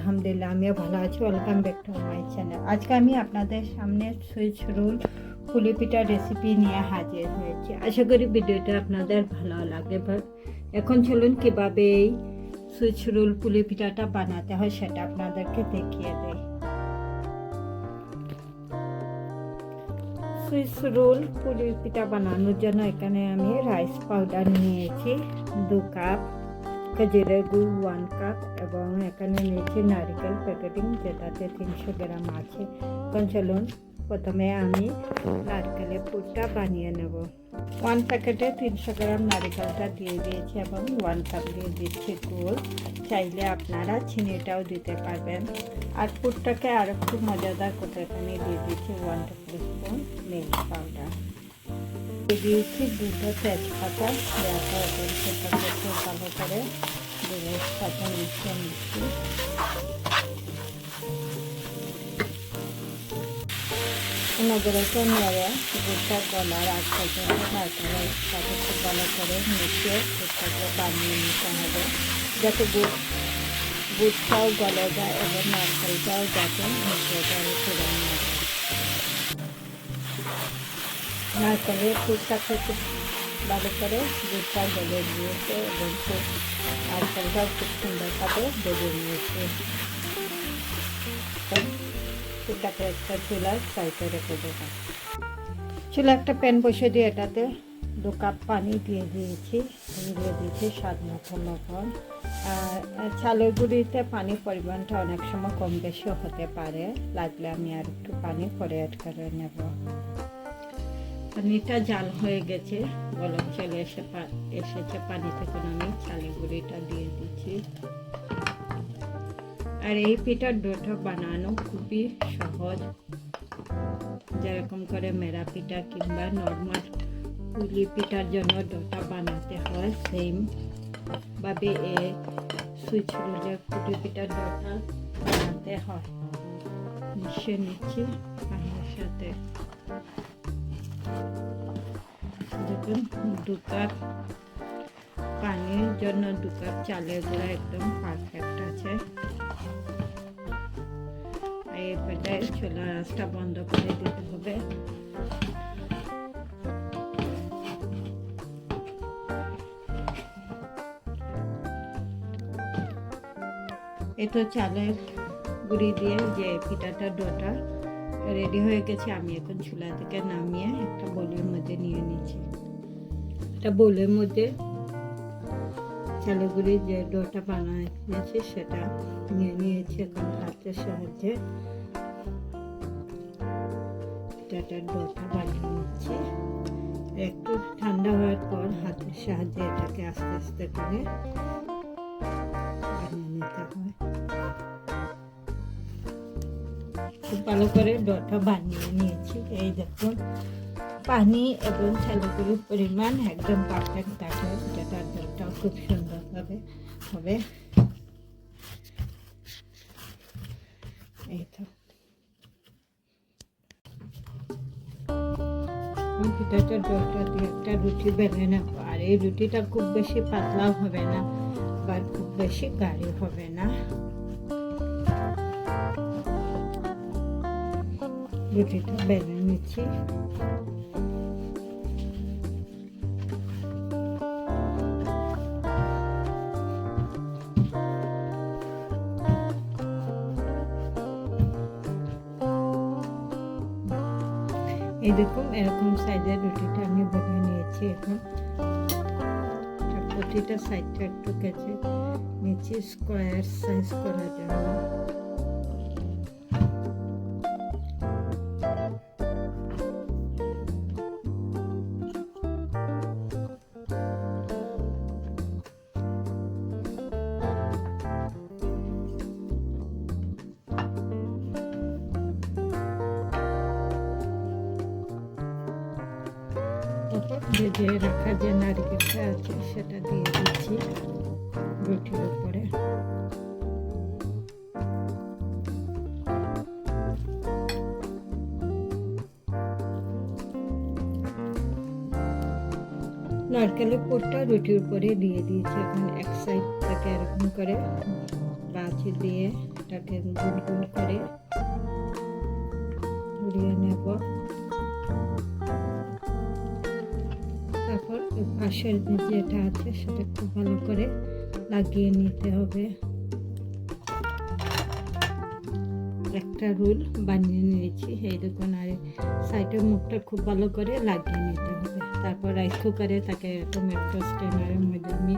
আলহামদুলিল্লাহ, আমিও ভালো আছি। Welcome back to my channel আজকে আমি আপনাদের সামনে সুইচ রোল পুলি পিঠা রেসিপি নিয়ে হাজির হয়েছি। আশা করি ভিডিওটা আপনাদের ভালো লাগবে। বা- এখন চলুন কীভাবে এই সুইচ রোল পুলি পিঠাটা বানাতে হয় সেটা আপনাদেরকে দেখিয়ে দেয় সুইস রোল পুলি পিঠা বানানোর জন্য এখানে আমি রাইস পাউডার নিয়েছি, দু কাপ খেজুরের গুড় ওয়ান কাপ এবং এখানে নিয়েছি নারিকেল প্যাকেটিং, যেটাতে তিনশো গ্রাম আছে। এখন চলুন, প্রথমে আমি নারকেলের পুরটা বানিয়ে নেব। ওয়ান প্যাকেটে তিনশো গ্রাম নারিকেলটা দিয়ে দিয়েছি এবং ওয়ান কাপ দিয়ে দিচ্ছি গুড়। চাইলে আপনারা চিনিটাও দিতে পারবেন। আর পুরটাকে আর একটু মজাদার করতে এখানে দিয়ে দিচ্ছি one tablespoon milk powder. দিয়ে দিয়েছি, দুটো তেজপাতা, দেওয়াটা এবং সেটাকে ভালো করে দুধের সাথে মিশিয়ে নিচ্ছি। অনবরত নেড়ে দুধটা গলার আগ খুব ভালো করে মিশিয়ে বানিয়ে নিতে হবে। যাতে গলে যায় এবং নারকেলটাও যাতে মিশে যায় নারকেলের ফুলটাকে খুব ভালো করে দুধটা গলে দিয়েছে এবং খুব নারকেলটাও খুব সুন্দরভাবে বেজে নিয়েছে। ফুলটাকে একটা চুলায় সাইডে রেখে দেবো। চুলা একটা প্যান বসে দিয়ে এটাতে দু কাপ পানি দিয়ে দিয়েছি। দিয়ে দিয়েছি স্বাদ মতো লবণ। আর চালের গুঁড়িতে পানির পরিমাণটা অনেক সময় কম বেশিও হতে পারে। লাগলে আমি আর একটু পানি পরে অ্যাড করে নেব। পানিটা জাল হয়ে গেছে। গলক চলে এসে এসেছে পানি থেকে আমি চালের গুঁড়িটা দিয়ে দিচ্ছি। আর এই পিঠার ডোটা বানানো খুবই সহজ। যেরকম করে মেরা পিঠা কিংবা নর্মাল পুলি পিঠার জন্য ডোটা বানাতে হয়, সেম ভাবে এ সুইচ রোলের পুলি পিঠার ডোটা বানাতে হয়। মিশিয়ে নিচ্ছি পানির সাথে। দেখুন, দু কাপ পানির জন্য দু কাপ চালের গুঁড়া একদম পারফেক্ট আছে। পেটায় চুলা রাস্তা বন্ধ করে দিতে হবে। এই তো চালের গুঁড়ি দিয়ে যে পিঠাটা, ডোটা রেডি হয়ে গেছে। আমি এখন চুলা থেকে নামিয়ে একটা বোলের মধ্যে নিয়ে নিচ্ছি। একটা বোলের মধ্যে চালের গুঁড়ি যে ডোটা বানিয়েছি, সেটা নিয়ে নিয়েছি এখন হাতের সাহায্যে। পিঠাটার ডোটা বানিয়ে নিচ্ছি। একটু ঠান্ডা হওয়ার পর হাতের সাহায্যে এটাকে আস্তে আস্তে করে খুব ভালো করে ডোটা বানিয়ে নিয়েছি। এই দেখুন, পানি এবং চালগুলির পরিমাণ একদম পারফেক্ট থাকলে যেটার ডোটাও খুব সুন্দরভাবে হবে। এই তো। দিয়ে একটা রুটি আর এই রুটিটা খুব বেশি পাতলাও হবে না, বা খুব বেশি গাঢ় হবে না। রুটিটা বেলে নিচ্ছি। এই দেখুন, এরকম সাইজের রুটিটা আমি বানিয়ে নিয়েছি এখন। প্রতিটা সাইডটা একটু কেটে নিচে স্কোয়ার সাইজ করার জন্য। ভেজে রাখা যে নারকেলটা আছে, সেটা দিয়ে দিচ্ছি রুটির উপরে। নারকেলের পুরটা রুটির উপরে দিয়ে দিয়েছি এখন এক সাইড থেকে এরকম করে বাছি দিয়ে এটাকে গুল গুল করে ঘুরিয়ে নেব। তারপর পাশের যে যেটা আছে সেটা খুব ভালো করে লাগিয়ে নিতে হবে। একটা রুল বানিয়ে নিয়েছি এই দোকান আর সাইডের মুখটা খুব ভালো করে লাগিয়ে নিতে হবে। তারপর রাইস কুকারে তাকে একটা স্টেনারের মধ্যে আমি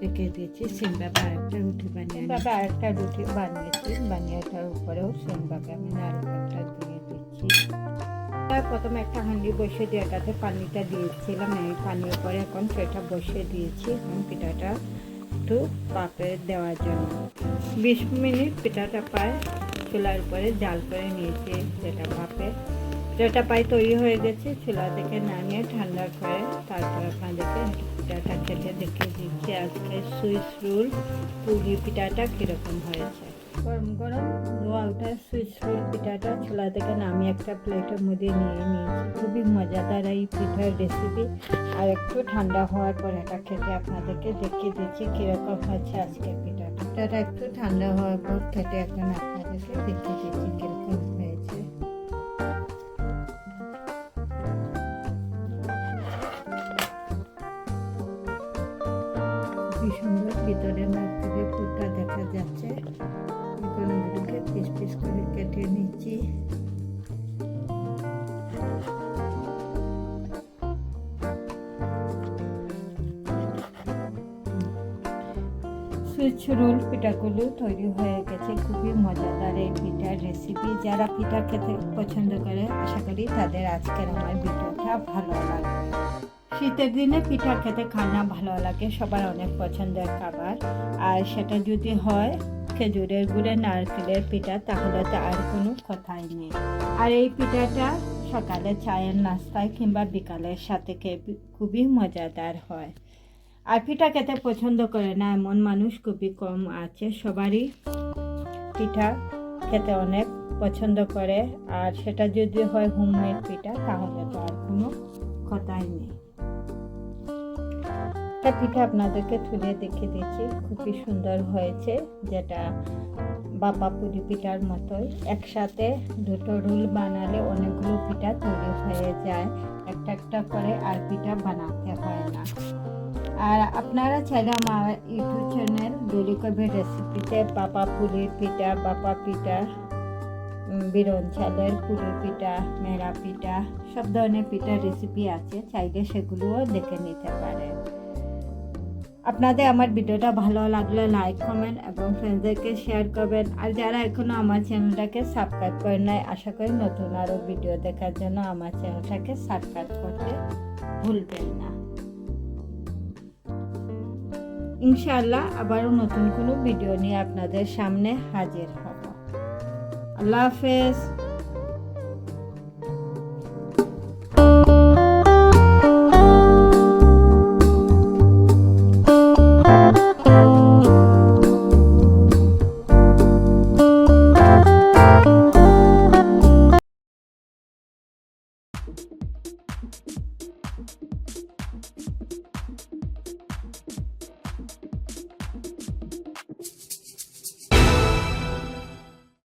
রেখে দিয়েছি সেমভাবে আরেকটা রুটি বানিয়ে সেমভাবে আরেকটা রুটি বানিয়েছি বানিয়ে তার উপরেও সেমভাবে আমি নারকেলটা দিয়ে দিচ্ছি। প্রথমে একটা হাঁড়ি বসিয়ে দিয়ে পানিটা দিয়েছিলাম। এই পানির পরে এখন সেটা বসিয়ে দিয়েছি এখন পিঠাটা একটু পাপে দেওয়ার জন্য। বিশ মিনিট পিঠাটা পায় চুলার উপরে জাল করে নিয়েছি সেটা পাপে যেটা পাই তৈরি হয়ে গেছে, চুলা থেকে নামিয়ে ঠান্ডা করে তারপর আপনাদেরকে পিঠাটা খেতে দেখে দিচ্ছি। আজকে সুইস রুল পুরি পিঠাটা কীরকম হয়েছে। গরম গরম ওঠা সুইস রোল পিঠাটা চুলা থেকে নামিয়ে একটা প্লেটের মধ্যে নিয়ে নিয়েছি। খুবই মজাদার এই পিঠার রেসিপি আর একটু ঠান্ডা হওয়ার পর এটা খেতে আপনাদেরকে দেখিয়ে দিচ্ছি কীরকম হচ্ছে আজকে পিঠা পিঠাটা একটু ঠান্ডা হওয়ার পর খেতে এখন আপনাদেরকে দেখিয়ে দিচ্ছি কীরকম হয়েছে। সুন্দর ভিতরে নারকেলের ফুলটা দেখা যাচ্ছে। পিস পিস করে কেটে নিচ্ছি। সুইচ রোল পিঠাগুলো তৈরি হয়ে গেছে। খুবই মজাদার এই পিঠার রেসিপি যারা পিঠা খেতে পছন্দ করে, আশা করি তাদের আজকের আমার ভিডিওটা ভালো লাগবে। শীতের দিনে পিঠা খেতে খানা ভালো লাগে, সবার অনেক পছন্দের খাবার। আর সেটা যদি হয় খেজুরের গুড়ে নারকেলের পিঠা, তাহলে তো আর কোনো কথাই নেই। আর এই পিঠাটা সকালে চায়ের নাস্তায় কিংবা বিকালের সাথে খুবই মজাদার হয়। আর পিঠা খেতে পছন্দ করে না এমন মানুষ খুবই কম আছে। সবারই পিঠা খেতে অনেক পছন্দ করে। আর সেটা যদি হয় হোমমেড পিঠা, তাহলে তো আর কোনো কথাই নেই। একটা পিঠা আপনাদেরকে তুলে দেখে দিচ্ছি। খুবই সুন্দর হয়েছে যেটা বাবা পুরি পিঠার মতোই। একসাথে দুটো রোল বানালে অনেকগুলো পিঠা তৈরি হয়ে যায়। একটা একটা করে আর পিঠা বানাতে হয় না। আর আপনারা চাইলে আমার ইউটিউব চ্যানেল ডলি কবির রেসিপিতে বাবা পুলির পিঠা বাবা পিঠা বিরন চালের পুলি পিঠা, মেরা পিঠা, সব ধরনের পিঠার রেসিপি আছে। চাইলে সেগুলোও দেখে নিতে পারেন। আপনাদের আমার ভিডিওটা ভালো লাগলে লাইক কমেন্ট এবং ফ্রেন্ডসদেরকে শেয়ার করবেন। আর যারা এখনও আমার চ্যানেলটাকে সাবস্ক্রাইব করে নাই, আশা করি নতুন আরও ভিডিও দেখার জন্য আমার চ্যানেলটাকে সাবস্ক্রাইব করতে ভুলবেন না। ইনশাআল্লাহ আবারও নতুন কোনো ভিডিও নিয়ে আপনাদের সামনে হাজির হব। আল্লাহ হাফেজ।